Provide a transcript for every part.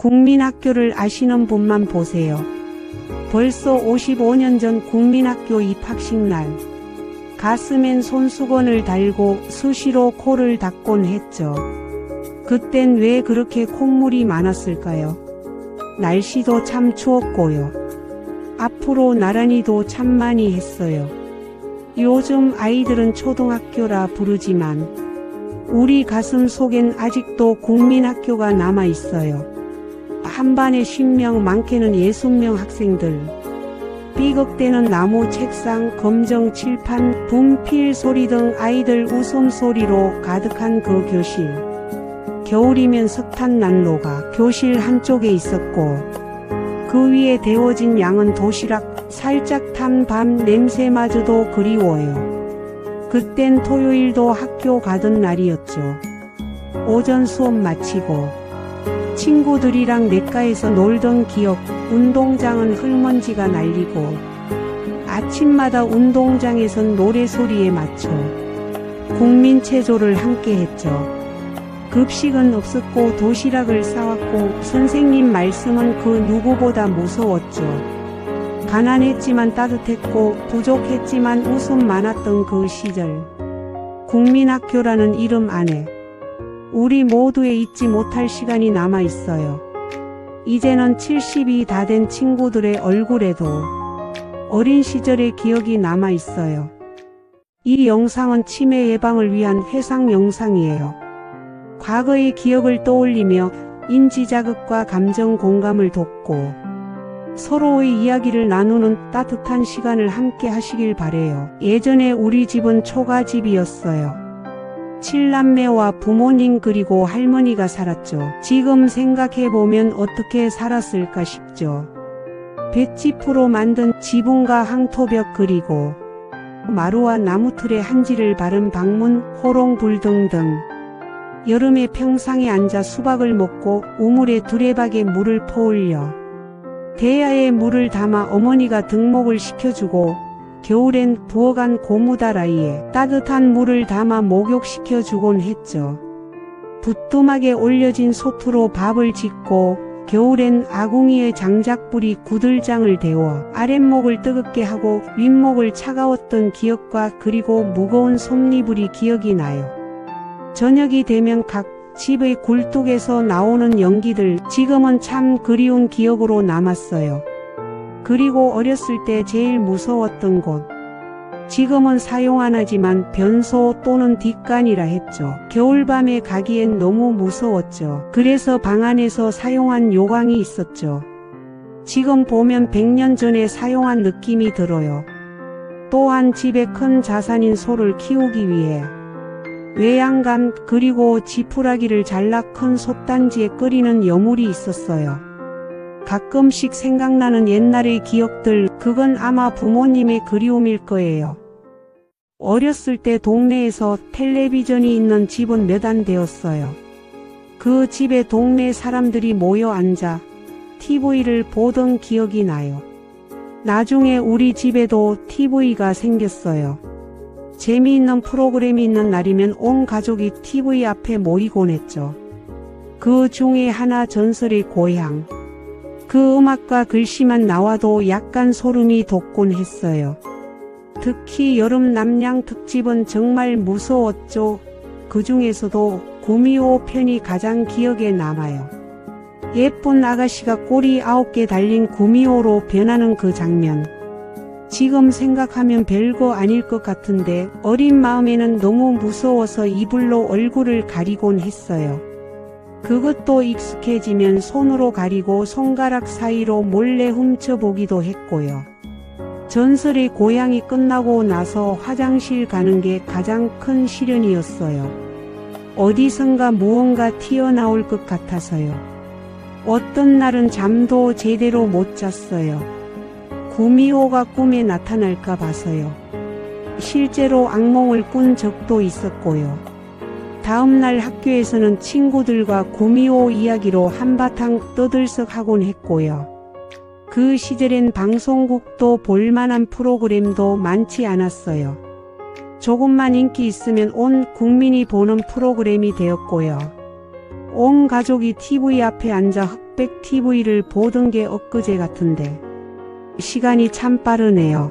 국민학교를 아시는 분만 보세요. 벌써 55년 전 국민학교 입학식 날. 가슴엔 손수건을 달고 수시로 코를 닦곤 했죠. 그땐 왜 그렇게 콧물이 많았을까요? 날씨도 참 추웠고요. 앞으로 나란히도 참 많이 했어요. 요즘 아이들은 초등학교라 부르지만 우리 가슴 속엔 아직도 국민학교가 남아 있어요. 한 반에 10명 많게는 60명 학생들. 삐걱대는 나무 책상, 검정 칠판, 분필 소리 등 아이들 웃음소리로 가득한 그 교실. 겨울이면 석탄 난로가 교실 한쪽에 있었고 그 위에 데워진 양은 도시락 살짝 탄 밤 냄새마저도 그리워요. 그땐 토요일도 학교 가던 날이었죠. 오전 수업 마치고 친구들이랑 냇가에서 놀던 기억, 운동장은 흙먼지가 날리고 아침마다 운동장에선 노래소리에 맞춰 국민체조를 함께 했죠. 급식은 없었고 도시락을 싸왔고 선생님 말씀은 그 누구보다 무서웠죠. 가난했지만 따뜻했고 부족했지만 웃음 많았던 그 시절. 국민학교라는 이름 안에 우리 모두의 잊지 못할 시간이 남아 있어요. 이제는 70이 다 된 친구들의 얼굴에도 어린 시절의 기억이 남아 있어요. 이 영상은 치매 예방을 위한 회상 영상이에요. 과거의 기억을 떠올리며 인지자극과 감정 공감을 돕고 서로의 이야기를 나누는 따뜻한 시간을 함께 하시길 바래요. 예전에 우리 집은 초가집이었어요. 칠남매와 부모님 그리고 할머니가 살았죠. 지금 생각해보면 어떻게 살았을까 싶죠. 볏짚으로 만든 지붕과 항토벽 그리고 마루와 나무틀에 한지를 바른 방문, 호롱불 등등 여름에 평상에 앉아 수박을 먹고 우물에 두레박에 물을 퍼올려 대야에 물을 담아 어머니가 등목을 시켜주고 겨울엔 부어간 고무다라이에 따뜻한 물을 담아 목욕시켜 주곤 했죠. 부뚜막에 올려진 소투로 밥을 짓고 겨울엔 아궁이의 장작불이 구들장을 데워 아랫목을 뜨겁게 하고 윗목을 차가웠던 기억과 그리고 무거운 솜니불이 기억이 나요. 저녁이 되면 각 집의 굴뚝에서 나오는 연기들 지금은 참 그리운 기억으로 남았어요. 그리고 어렸을 때 제일 무서웠던 곳. 지금은 사용 안 하지만 변소 또는 뒷간이라 했죠. 겨울밤에 가기엔 너무 무서웠죠. 그래서 방 안에서 사용한 요강이 있었죠. 지금 보면 100년 전에 사용한 느낌이 들어요. 또한 집에 큰 자산인 소를 키우기 위해 외양간 그리고 지푸라기를 잘라 큰 솥단지에 끓이는 여물이 있었어요. 가끔씩 생각나는 옛날의 기억들, 그건 아마 부모님의 그리움일 거예요. 어렸을 때 동네에서 텔레비전이 있는 집은 몇 안 되었어요. 그 집에 동네 사람들이 모여 앉아 TV를 보던 기억이 나요. 나중에 우리 집에도 TV가 생겼어요. 재미있는 프로그램이 있는 날이면 온 가족이 TV 앞에 모이곤 했죠. 그 중에 하나 전설의 고향. 그 음악과 글씨만 나와도 약간 소름이 돋곤 했어요. 특히 여름 남양 특집은 정말 무서웠죠. 그 중에서도 구미호 편이 가장 기억에 남아요. 예쁜 아가씨가 꼬리 아홉 개 달린 구미호로 변하는 그 장면. 지금 생각하면 별거 아닐 것 같은데 어린 마음에는 너무 무서워서 이불로 얼굴을 가리곤 했어요. 그것도 익숙해지면 손으로 가리고 손가락 사이로 몰래 훔쳐보기도 했고요. 전설의 고향이 끝나고 나서 화장실 가는 게 가장 큰 시련이었어요. 어디선가 무언가 튀어나올 것 같아서요. 어떤 날은 잠도 제대로 못 잤어요. 구미호가 꿈에 나타날까 봐서요. 실제로 악몽을 꾼 적도 있었고요. 다음날 학교에서는 친구들과 구미호 이야기로 한바탕 떠들썩하곤 했고요. 그 시절엔 방송국도 볼만한 프로그램도 많지 않았어요. 조금만 인기 있으면 온 국민이 보는 프로그램이 되었고요. 온 가족이 TV 앞에 앉아 흑백 TV를 보던 게 엊그제 같은데. 시간이 참 빠르네요.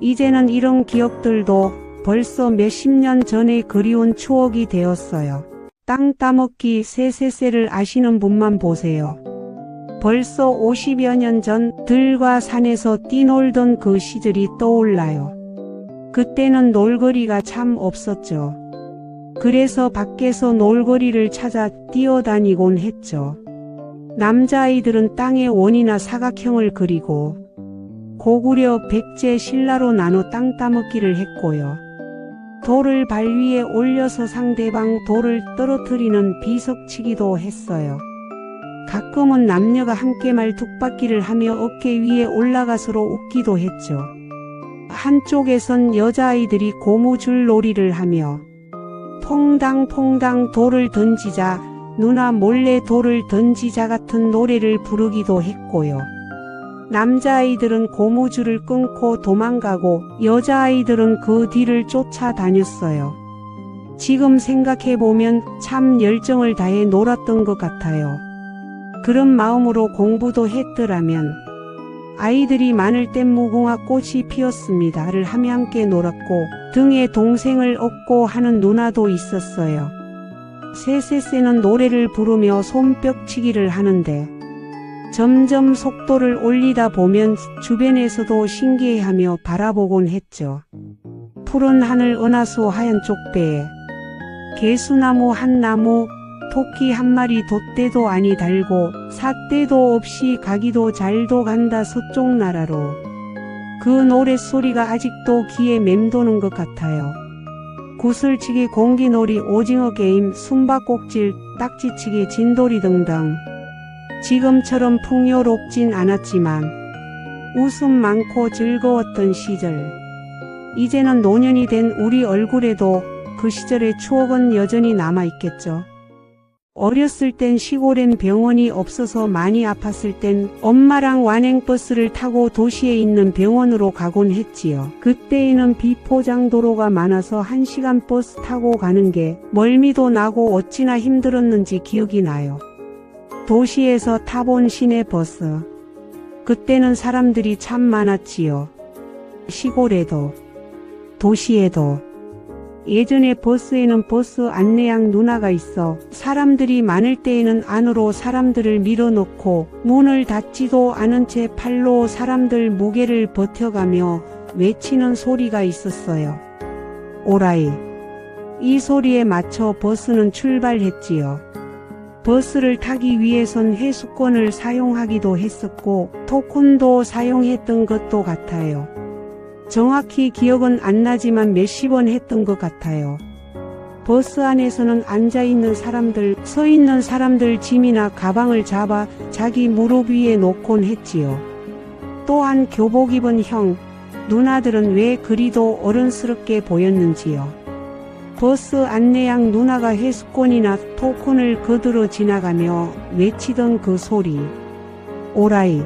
이제는 이런 기억들도 벌써 몇십 년 전의 그리운 추억이 되었어요. 땅 따먹기 세세세를 아시는 분만 보세요. 벌써 50여 년 전 들과 산에서 뛰놀던 그 시절이 떠올라요. 그때는 놀거리가 참 없었죠. 그래서 밖에서 놀거리를 찾아 뛰어다니곤 했죠. 남자아이들은 땅에 원이나 사각형을 그리고 고구려 백제 신라로 나눠 땅 따먹기를 했고요. 돌을 발 위에 올려서 상대방 돌을 떨어뜨리는 비석치기도 했어요. 가끔은 남녀가 함께 말뚝박기를 하며 어깨 위에 올라가 서로 웃기도 했죠. 한쪽에선 여자아이들이 고무줄 놀이를 하며 퐁당퐁당 돌을 던지자 누나 몰래 돌을 던지자 같은 노래를 부르기도 했고요. 남자아이들은 고무줄을 끊고 도망가고 여자아이들은 그 뒤를 쫓아다녔어요. 지금 생각해보면 참 열정을 다해 놀았던 것 같아요. 그런 마음으로 공부도 했더라면 아이들이 많을 땐 무궁화 꽃이 피었습니다를 하며 함께 놀았고 등에 동생을 업고 하는 누나도 있었어요. 세세세는 노래를 부르며 손뼉치기를 하는데 점점 속도를 올리다 보면 주변에서도 신기해하며 바라보곤 했죠. 푸른 하늘 은하수 하얀 쪽배에 개수나무 한 나무 토끼 한 마리 돛대도 아니 달고 삿대도 없이 가기도 잘도 간다 서쪽 나라로 그 노랫소리가 아직도 귀에 맴도는 것 같아요. 구슬치기 공기놀이 오징어 게임 숨바꼭질 딱지치기 진돌이 등등 지금처럼 풍요롭진 않았지만 웃음 많고 즐거웠던 시절 이제는 노년이 된 우리 얼굴에도 그 시절의 추억은 여전히 남아있겠죠. 어렸을 땐 시골엔 병원이 없어서 많이 아팠을 땐 엄마랑 완행버스를 타고 도시에 있는 병원으로 가곤 했지요. 그때에는 비포장 도로가 많아서 한 시간 버스 타고 가는 게 멀미도 나고 어찌나 힘들었는지 기억이 나요. 도시에서 타본 시내 버스. 그때는 사람들이 참 많았지요. 시골에도, 도시에도. 예전에 버스에는 버스 안내양 누나가 있어 사람들이 많을 때에는 안으로 사람들을 밀어넣고 문을 닫지도 않은 채 팔로 사람들 무게를 버텨가며 외치는 소리가 있었어요. 오라이. 이 소리에 맞춰 버스는 출발했지요. 버스를 타기 위해선 회수권을 사용하기도 했었고 토큰도 사용했던 것도 같아요. 정확히 기억은 안 나지만 몇십 원 했던 것 같아요. 버스 안에서는 앉아있는 사람들, 서 있는 사람들 짐이나 가방을 잡아 자기 무릎 위에 놓곤 했지요. 또한 교복 입은 형, 누나들은 왜 그리도 어른스럽게 보였는지요. 버스 안내양 누나가 회수권이나 토큰을 거들어 지나가며 외치던 그 소리. 오라이.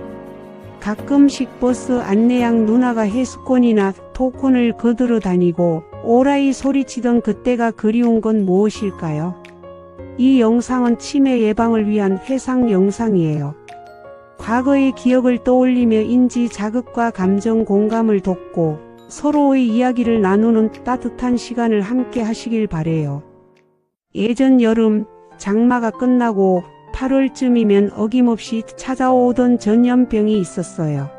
가끔씩 버스 안내양 누나가 회수권이나 토큰을 거들어 다니고 오라이 소리치던 그때가 그리운 건 무엇일까요? 이 영상은 치매 예방을 위한 회상 영상이에요. 과거의 기억을 떠올리며 인지 자극과 감정 공감을 돕고 서로의 이야기를 나누는 따뜻한 시간을 함께 하시길 바래요. 예전 여름 장마가 끝나고 8월쯤이면 어김없이 찾아오던 전염병이 있었어요.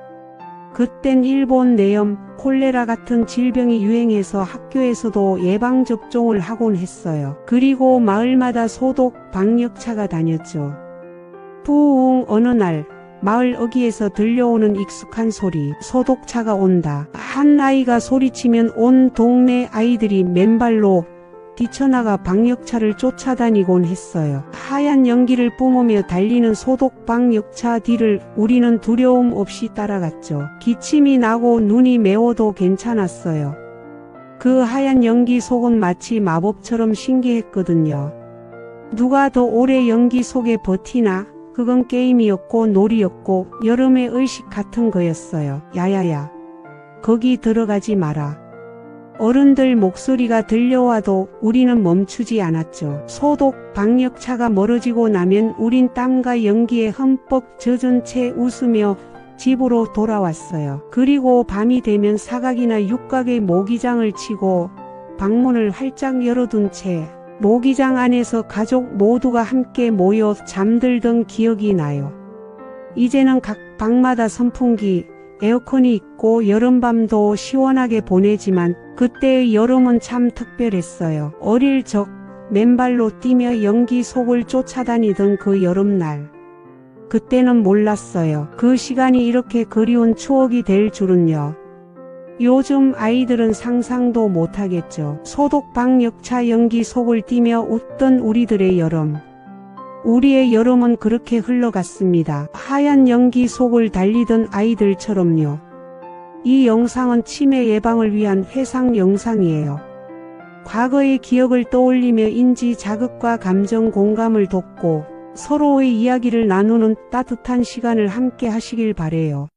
그땐 일본 내염, 콜레라 같은 질병이 유행해서 학교에서도 예방접종을 하곤 했어요. 그리고 마을마다 소독, 방역차가 다녔죠. 부웅 어느 날, 마을 어귀에서 들려오는 익숙한 소리, 소독차가 온다. 한 아이가 소리치면 온 동네 아이들이 맨발로 뛰쳐나가 방역차를 쫓아다니곤 했어요. 하얀 연기를 뿜으며 달리는 소독 방역차 뒤를 우리는 두려움 없이 따라갔죠. 기침이 나고 눈이 매워도 괜찮았어요. 그 하얀 연기 속은 마치 마법처럼 신기했거든요. 누가 더 오래 연기 속에 버티나? 그건 게임이었고 놀이였고 여름의 의식 같은 거였어요. 야야야. 거기 들어가지 마라. 어른들 목소리가 들려와도 우리는 멈추지 않았죠. 소독 방역차가 멀어지고 나면 우린 땀과 연기에 흠뻑 젖은 채 웃으며 집으로 돌아왔어요. 그리고 밤이 되면 사각이나 육각의 모기장을 치고 방문을 활짝 열어둔 채 모기장 안에서 가족 모두가 함께 모여 잠들던 기억이 나요. 이제는 각 방마다 선풍기, 에어컨이 있고 여름밤도 시원하게 보내지만 그때의 여름은 참 특별했어요. 어릴 적 맨발로 뛰며 연기 속을 쫓아다니던 그 여름날. 그때는 몰랐어요. 그 시간이 이렇게 그리운 추억이 될 줄은요. 요즘 아이들은 상상도 못하겠죠. 소독 방 역차 연기 속을 뛰며 웃던 우리들의 여름. 우리의 여름은 그렇게 흘러갔습니다. 하얀 연기 속을 달리던 아이들처럼요. 이 영상은 치매 예방을 위한 해상 영상이에요. 과거의 기억을 떠올리며 인지 자극과 감정 공감을 돕고 서로의 이야기를 나누는 따뜻한 시간을 함께 하시길 바래요.